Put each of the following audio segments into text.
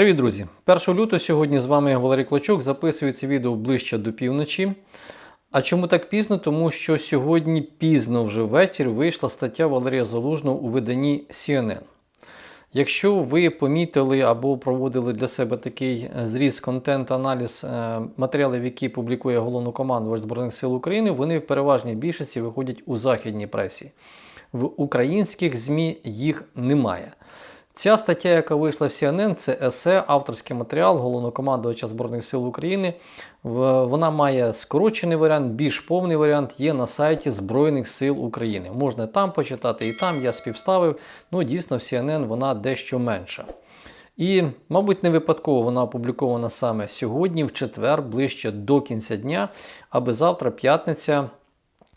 Привіт, друзі! 1 лютого сьогодні з вами Валерій Клочок. Записую це відео ближче до півночі. А чому так пізно? Тому що сьогодні пізно вже ввечері вийшла стаття Валерія Залужного у виданні CNN. Якщо ви помітили або проводили для себе такий е, зріз контент-аналіз е, матеріалів, які публікує головнокомандувач Збройних сил України, вони в переважній більшості виходять у західній пресі. В українських ЗМІ їх немає. Ця стаття, яка вийшла в CNN, це есе, авторський матеріал головнокомандувача Збройних сил України. Вона має скорочений варіант, більш повний варіант є на сайті Збройних сил України. Можна там почитати, і там я співставив. Ну, дійсно, в CNN вона дещо менша. І, мабуть, не випадково вона опублікована саме сьогодні, в четвер, ближче до кінця дня, аби завтра, п'ятниця,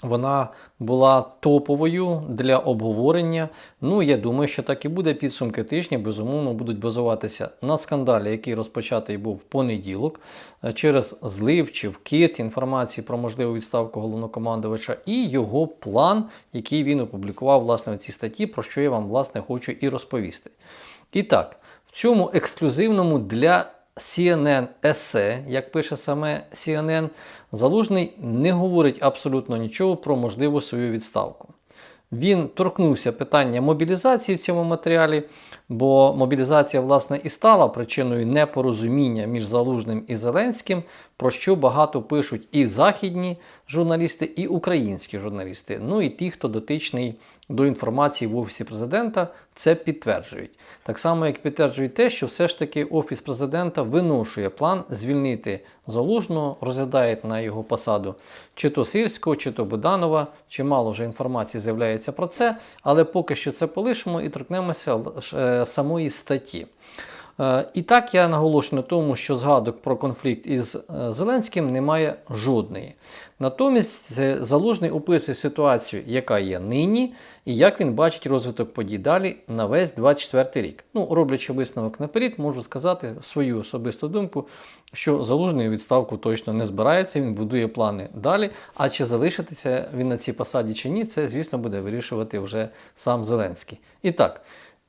вона була топовою для обговорення. Ну, я думаю, що так і буде. Підсумки тижня, безумовно, будуть базуватися на скандалі, який розпочатий був в понеділок, е, через злив чи вкид інформації про можливу відставку головнокомандувача, і його план, який він опублікував власне в цій статті, про що я вам власне хочу і розповісти. І так, в цьому ексклюзивному для CNN есе, як пише саме CNN, Залужний не говорить абсолютно нічого про можливу свою відставку. Він торкнувся питання мобілізації в цьому матеріалі, бо мобілізація, власне, і стала причиною непорозуміння між Залужним і Зеленським, про що багато пишуть і західні журналісти, і українські журналісти. Ну і ті, хто дотичний до інформації в Офісі президента, це підтверджують. Так само, як підтверджують те, що все ж таки Офіс президента виношує план звільнити Залужного, розглядає на його посаду чи то Сирського, чи то Буданова. Чимало вже інформації з'являється про це, але поки що це полишимо і торкнемося е, самої статті. Е, І так я наголошую на тому, що згадок про конфлікт із е, Зеленським немає жодної. Натомість Залужний описує ситуацію, яка є нині, і як він бачить розвиток подій далі на весь 24 рік. Ну, роблячи висновок наперед, можу сказати свою особисту думку, що Залужний відставку точно не збирається, він будує плани далі. А чи залишитися він на цій посаді чи ні, це, звісно, буде вирішувати вже сам Зеленський. І так.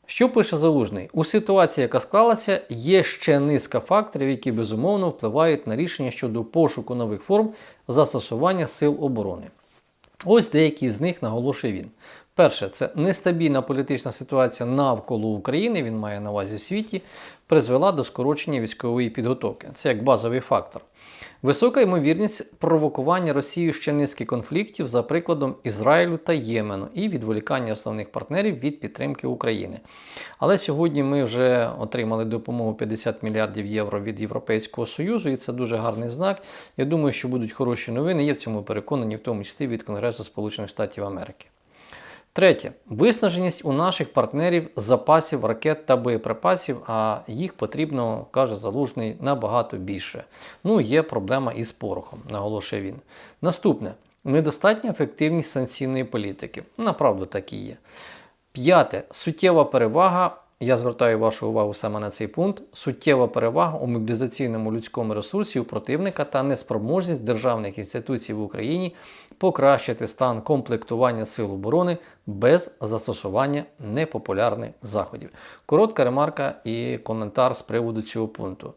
Що пише Залужний? У ситуації, яка склалася, є ще низка факторів, які безумовно впливають на рішення щодо пошуку нових форм застосування сил оборони. Ось деякі з них наголошує він. Перше, це нестабільна політична ситуація навколо України, він має на увазі в світі, призвела до скорочення військової підготовки. Це як базовий фактор. Висока ймовірність провокування Росією ще низки конфліктів за прикладом Ізраїлю та Ємену і відволікання основних партнерів від підтримки України. Але сьогодні ми вже отримали допомогу 50 мільярдів євро від Європейського Союзу, і це дуже гарний знак. Я думаю, що будуть хороші новини. Є в цьому переконані, в тому числі від Конгресу Сполучених Штатів Америки. Третє виснаженість у наших партнерів запасів ракет та боєприпасів, а їх потрібно, каже Залужний, набагато більше. Ну, є проблема із порохом, наголошує він. Наступне недостатня ефективність санкційної політики. Направду так і є. П'яте суттєва перевага. Я звертаю вашу увагу саме на цей пункт. Суттєва перевага у мобілізаційному людському ресурсі у противника та неспроможність державних інституцій в Україні покращити стан комплектування сил оборони без застосування непопулярних заходів. Коротка ремарка і коментар з приводу цього пункту.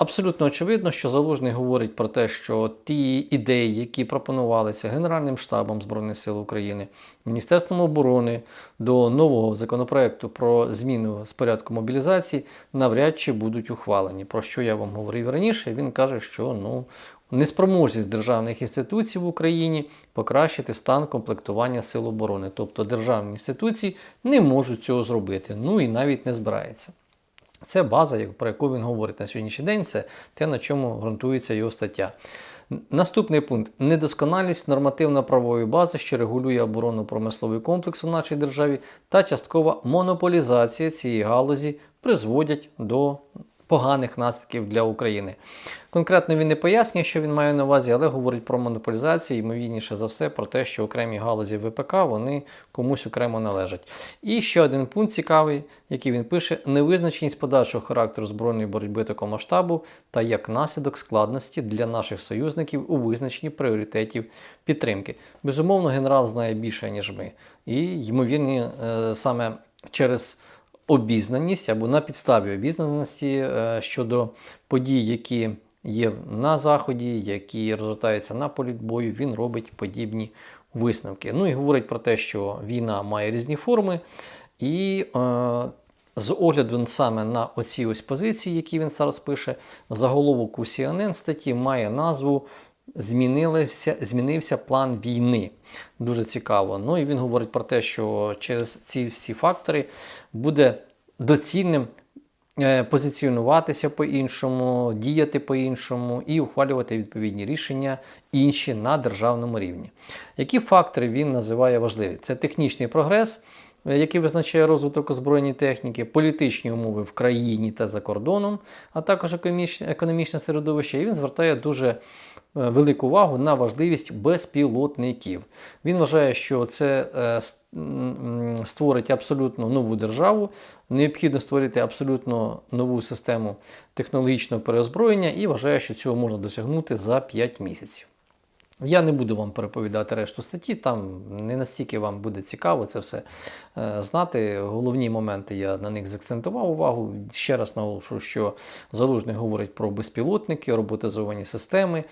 Абсолютно очевидно, що Залужний говорить про те, що ті ідеї, які пропонувалися Генеральним штабом Збройних сил України, Міністерством оборони до нового законопроекту про зміну з порядку мобілізації, навряд чи будуть ухвалені. Про що я вам говорив раніше, він каже, що ну. Неспроможність державних інституцій в Україні покращити стан комплектування сил оборони, тобто державні інституції не можуть цього зробити, ну і навіть не збирається. Це база, про яку він говорить на сьогоднішній день, це те, на чому ґрунтується його стаття. Наступний пункт недосконалість нормативно-правової бази, що регулює оборонно-промисловий комплекс у нашій державі, та часткова монополізація цієї галузі призводять до поганих наслідків для України. Конкретно він не пояснює, що він має на увазі, але говорить про монополізацію, ймовірніше за все, про те, що окремі галузі ВПК вони комусь окремо належать. І ще один пункт цікавий, який він пише: невизначеність подальшого характеру збройної боротьби такого масштабу та як наслідок складності для наших союзників у визначенні пріоритетів підтримки. Безумовно, генерал знає більше, ніж ми. І, ймовірно, саме через обізнаність або на підставі обізнаності е, щодо подій, які є на заході, які розгортаються на полі бою, він робить подібні висновки. Ну і говорить про те, що війна має різні форми, і е, з огляду саме на оці ось позиції, які він зараз пише, заголовок у CNN статті має назву Змінився, змінився план війни. Дуже цікаво. Ну і він говорить про те, що через ці всі фактори буде доцільним е, позиціонуватися по-іншому, діяти по-іншому і ухвалювати відповідні рішення інші на державному рівні. Які фактори він називає важливі? Це технічний прогрес, е, який визначає розвиток озброєній техніки, політичні умови в країні та за кордоном, а також економічне, середовище. І він звертає дуже велику увагу на важливість безпілотників. Він вважає, що це е, створить абсолютно нову державу. Необхідно створити абсолютно нову систему технологічного переозброєння і вважає, що цього можна досягнути за 5 місяців. Я не буду вам переповідати решту статті, там не настільки вам буде цікаво це все е, знати. Головні моменти я на них закцентував увагу. Ще раз наголошую, що Залужний говорить про безпілотники, роботизовані системи, е,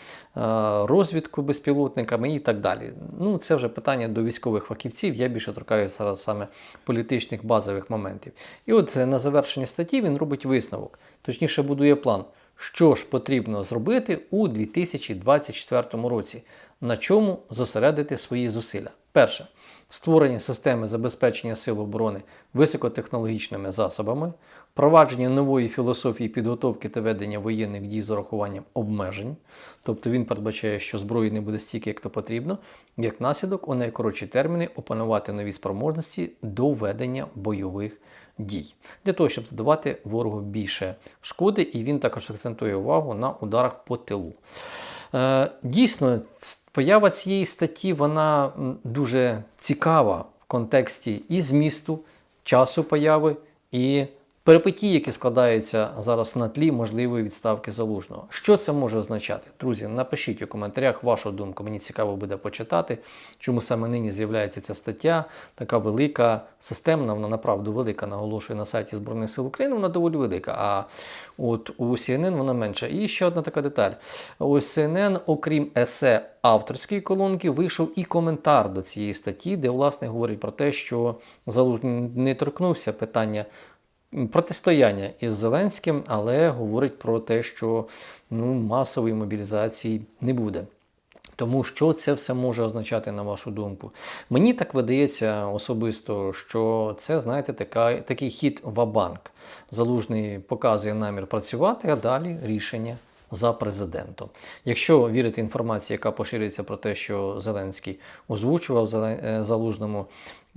розвідку безпілотниками і так далі. Ну, це вже питання до військових фахівців. Я більше торкаюся зараз саме політичних базових моментів. І от е, на завершенні статті він робить висновок, точніше будує план. Що ж потрібно зробити у 2024 році? На чому зосередити свої зусилля? Перше створення системи забезпечення сил оборони високотехнологічними засобами, впровадження нової філософії підготовки та ведення воєнних дій з урахуванням обмежень. Тобто він передбачає, що зброї не буде стільки, як то потрібно, як наслідок у найкоротші терміни опанувати нові спроможності до ведення бойових дій для того, щоб задавати ворогу більше шкоди, і він також акцентує увагу на ударах по тилу. Е, Дійсно, поява цієї статті вона дуже цікава в контексті і змісту, часу появи, і перипетій, які складаються зараз на тлі можливої відставки залужного. Що це може означати? Друзі, напишіть у коментарях вашу думку. Мені цікаво буде почитати, чому саме нині з'являється ця стаття, така велика, системна, вона направду велика, наголошує на сайті Збройних сил України, вона доволі велика. А от у CNN вона менша. І ще одна така деталь. У CNN, окрім есе авторської колонки, вийшов і коментар до цієї статті, де власне говорить про те, що Залужний не торкнувся питання протистояння із Зеленським, але говорить про те, що ну, масової мобілізації не буде. Тому що це все може означати, на вашу думку? Мені так видається особисто, що це, знаєте, така, такий хід в-банк. Залужний показує намір працювати, а далі рішення за президентом. Якщо вірити інформації, яка поширюється про те, що Зеленський озвучував е, залужному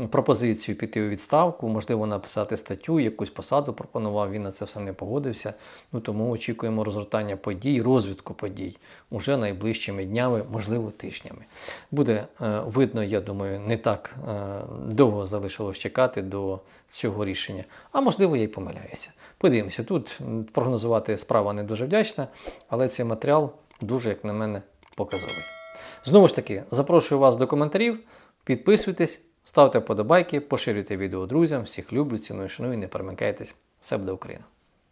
пропозицію піти у відставку, можливо, написати статтю, якусь посаду пропонував. Він на це все не погодився. Ну тому очікуємо розгортання подій, розвитку подій уже найближчими днями, можливо, тижнями. Буде е, видно, я думаю, не так е, довго залишилось чекати до цього рішення. А можливо, я й помиляюся. Подивимося, тут прогнозувати справа не дуже вдячна, але цей матеріал дуже, як на мене, показовий. Знову ж таки, запрошую вас до коментарів, підписуйтесь, ставте вподобайки, поширюйте відео друзям. Всіх люблю, ціную, шаную, не перемикайтесь. Все буде Україна!